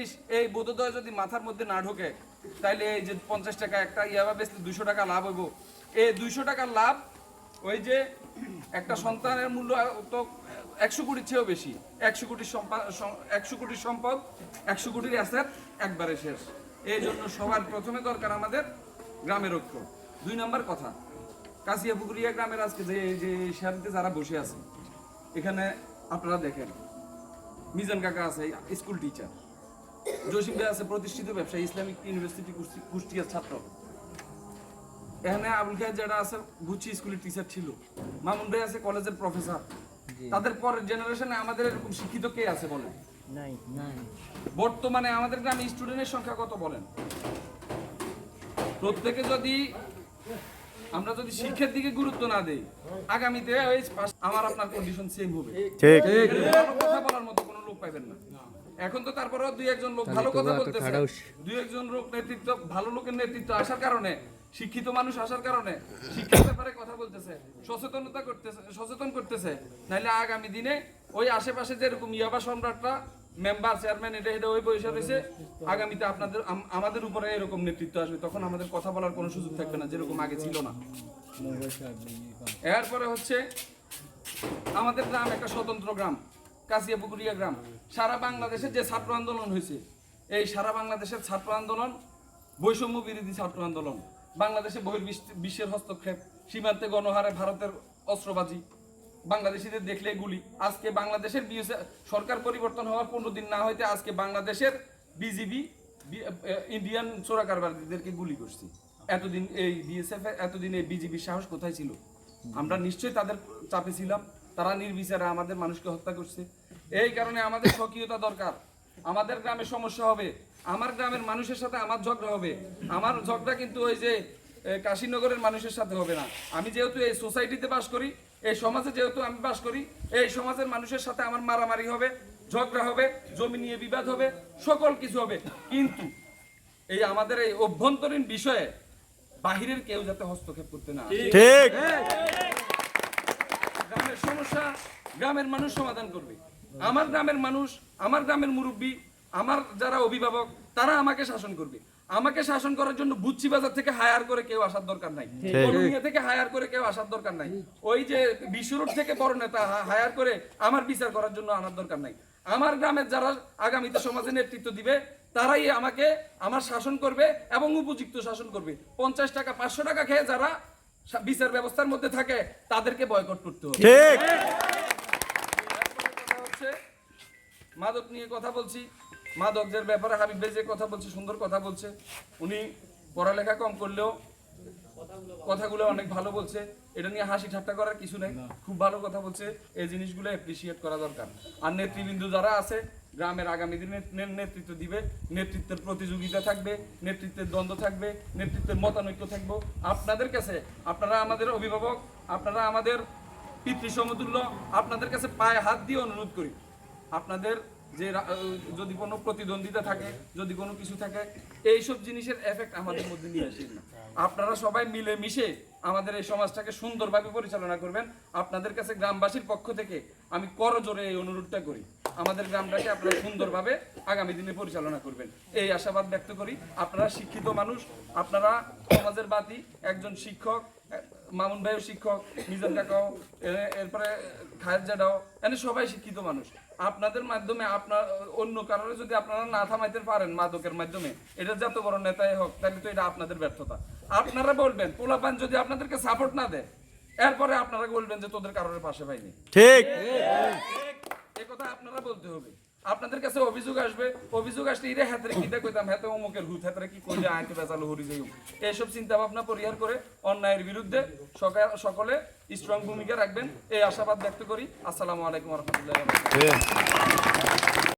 জিনিস, এই বোধোদয় যদি মাথার মধ্যে না ঢোকে, তাইলে এই যে পঞ্চাশ টাকা একটা ইয়াবা বেচলে দুইশো টাকা লাভ হইব। এই দুইশো টাকার লাভ, ওই যে একটা সন্তানের মূল্য তো একশো কোটির চেয়েও বেশি। একশো কোটির সম্পা- সম- একশো কোটির সম্পদ, একশো কোটির অ্যাসেট একবারে শেষ। এই জন্য সবার প্রথমে দরকার আমাদের গ্রামের ঐক্য। দুই নম্বর কথা, কাশিয়া পুকুরিয়া গ্রামের আজকে যে যে শেয়ারিতে যারা বসে আছে, এখানে আপনারা দেখেন। মিজান কাকা আছে, স্কুল টিচার। জসিম ভাই আছে প্রতিষ্ঠিত ব্যবসায়ী ইসলামিক ইউনিভার্সিটি কুষ্টিয়ার ছাত্র। এখানে আবুল খায়ের যারা আছে গুচি স্কুলের টিচার ছিল। মামুন ভাই আছে কলেজের প্রফেসর তাদের পরের জেনারেশনে আমাদের এরকম শিক্ষিত কে আছে বলেন? নাই নাই। বর্তমানে আমাদের গ্রামে স্টুডেন্টের সংখ্যা কত বলেন? প্রত্যেকে যদি আমরা যদি শিক্ষার দিকে গুরুত্ব না দেই আগামীতে ওই আমার আপনার কন্ডিশন সেম হবে। ঠিক। কথা বলার মতো কোনো লোক পাইবেন না। এখন তো তারপরেও দুই একজন লোক ভালো কথা বলতেছে। দুই একজন লোক নেতৃত্ব ভালো লোকের নেতৃত্ব আসার কারণে শিক্ষিত মানুষ আসার কারণে শিক্ষার ব্যাপারে কথা বলতেছে সচেতনতা করতেছে সচেতন করতেছে। নাইলে আগামী দিনে ওই আশেপাশে যেরকম ইয়াবা সম্রাটরা মেম্বার চেয়ারম্যান এটা এটা ওই বয়সে রয়েছে আগামীতে আপনাদের আমাদের উপরে এরকম নেতৃত্ব আসবে তখন আমাদের কথা বলার কোনো সুযোগ থাকবে না যেরকম আগে ছিল না। এরপরে হচ্ছে আমাদের গ্রাম একটা স্বতন্ত্র গ্রাম। কাশিয়া পুকুরিয়া গ্রাম। সারা বাংলাদেশে যে ছাত্র আন্দোলন হয়েছে, এই সারা বাংলাদেশের ছাত্র আন্দোলন বৈষম্য বিরোধী ছাত্র আন্দোলন। বাংলাদেশে বহির্বিশ্ব- বিশ্বের হস্তক্ষেপ, সীমান্তে গণহারে ভারতের অস্ত্রবাজি। বাংলাদেশিদের দেখলে গুলি। আজকে বাংলাদেশের সরকার পরিবর্তন হওয়ার পনেরো দিন না হইতে আজকে বাংলাদেশের বিজিবি ইন্ডিয়ান চোরা কারবারদেরকে গুলি করছি। এতদিন এই বিএসএফ এতদিন এই বিজিবির সাহস কোথায় ছিল? আমরা নিশ্চয়ই তাদের চাপে ছিলাম। তারা নির্বিচারে আমাদের মানুষকে হত্যা করছে। এই কারণে আমাদের সক্রিয়তা দরকার। আমাদের গ্রামে সমস্যা হবে। আমার গ্রামের মানুষের সাথে আমার ঝগড়া হবে। আমার ঝগড়া কিন্তু ওই যে কাশীনগরের মানুষের সাথে হবে না। আমি যেহেতু এই সোসাইটিতে বাস করি এই সমাজে যেহেতু আমি বাস করি এই সমাজের মানুষের সাথে আমার মারামারি হবে ঝগড়া হবে জমি নিয়ে বিবাদ হবে সকল কিছু হবে। কিন্তু এই আমাদের এই অভ্যন্তরীণ বিষয়ে বাহিরের কেউ যাতে হস্তক্ষেপ করতে না। ঠিক। সমস্যা গ্রামের মানুষ সমাধান করবে। আমার গ্রামের মানুষ আমার গ্রামের মুরব্বী আমার যারা অভিভাবক তারা আমাকে শাসন করবে। আমাকে শাসন করার জন্য বুচ্চি বাজার থেকে হায়ার করে কেউ আসার দরকার নাই। কলোনিয়া থেকে হায়ার করে কেউ আসার দরকার নাই। ওই যে বিশ্বরোড থেকে বড় নেতা হায়ার করে আমার বিচার করার জন্য আনার দরকার নাই। আমার গ্রামের যারা আগামীতে সমাজে নেতৃত্ব দিবে তারাই আমাকে আমার শাসন করবে এবং উপযুক্ত শাসন করবে। পঞ্চাশ টাকা পাঁচশো টাকা খেয়ে যারা বিচার ব্যবস্থার মধ্যে থাকে তাদেরকে বয়কট করতে হবে। ঠিক। মাদক নিয়ে কথা বলছি। মাদকদের ব্যাপারে হাবিব ভাই যে কথা বলছে সুন্দর কথা বলছে। উনি পড়ালেখা কম করলেও কথাগুলো অনেক ভালো বলছে। এটা নিয়ে হাসি ঠাট্টা করার কিছু নেই। খুব ভালো কথা বলছে। এই জিনিসগুলো অ্যাপ্রিসিয়েট করা দরকার। আর নেতৃবৃন্দ যারা আছে গ্রামের আগামী দিনে নেতৃত্ব দিবে, নেতৃত্বের প্রতিযোগিতা থাকবে, নেতৃত্বের দ্বন্দ্ব থাকবে, নেতৃত্বের মতানৈক্য থাকবে। আপনাদের কাছে, আপনারা আমাদের অভিভাবক, আপনারা আমাদের পিতৃ সমতুল্য, আপনাদের কাছে পায়ে হাত দিয়ে অনুরোধ করি। আপনাদের যে যদি কোনো প্রতিদ্বন্দ্বিতা থাকে, যদি কোনো কিছু থাকে, এইসব জিনিসের এফেক্ট আমাদের মধ্যে নিয়ে আসেন না আপনারা সবাই মিলে মিশে আমাদের এই সমাজটাকে সুন্দরভাবে পরিচালনা করবেন। আপনাদের কাছে গ্রামবাসীর পক্ষ থেকে আমি করজোরে এই অনুরোধটা করি। আমাদের গ্রামটাকে আপনারা সুন্দরভাবে আগামী দিনে পরিচালনা করবেন। এই আশাবাদ ব্যক্ত করি। আপনারা শিক্ষিত মানুষ আপনারা সমাজের বাতি একজন শিক্ষক মামুন ভাইও শিক্ষক মিজান কাকাও এরপরে খায়ের জাডাও এনে সবাই শিক্ষিত মানুষ। আপনাদের মাধ্যমে আপনার অন্য কারণে যদি আপনারা না থামাইতে পারেন মাদকের মাধ্যমে এটা যত বড় নেতাই হোক তাহলে তো এটা আপনাদের ব্যর্থতা। আপনারা বলবেন পোলাপান যদি আপনাদেরকে সাপোর্ট না দেয় এরপরে আপনারা বলবেন যে তোদের কারোর পাশে পাইনি। ঠিক। এ কথা আপনারা বলতে হবে। আপনাদের কাছে অভিযোগ আসবে। অভিযোগ আসলে ইরে হাতের কি? কইতাম হাতে অমুকের হুত হাতের কি কইলে আইতে বেজালো হরি যাই এইসব চিন্তা ভাবনা পরিহার করে অন্যায়ের বিরুদ্ধে সকা- সকলে স্ট্রং ভূমিকা রাখবেন। এই আশাবাদ ব্যক্ত করি। আসসালামু আলাইকুম রহমতুল্লাহ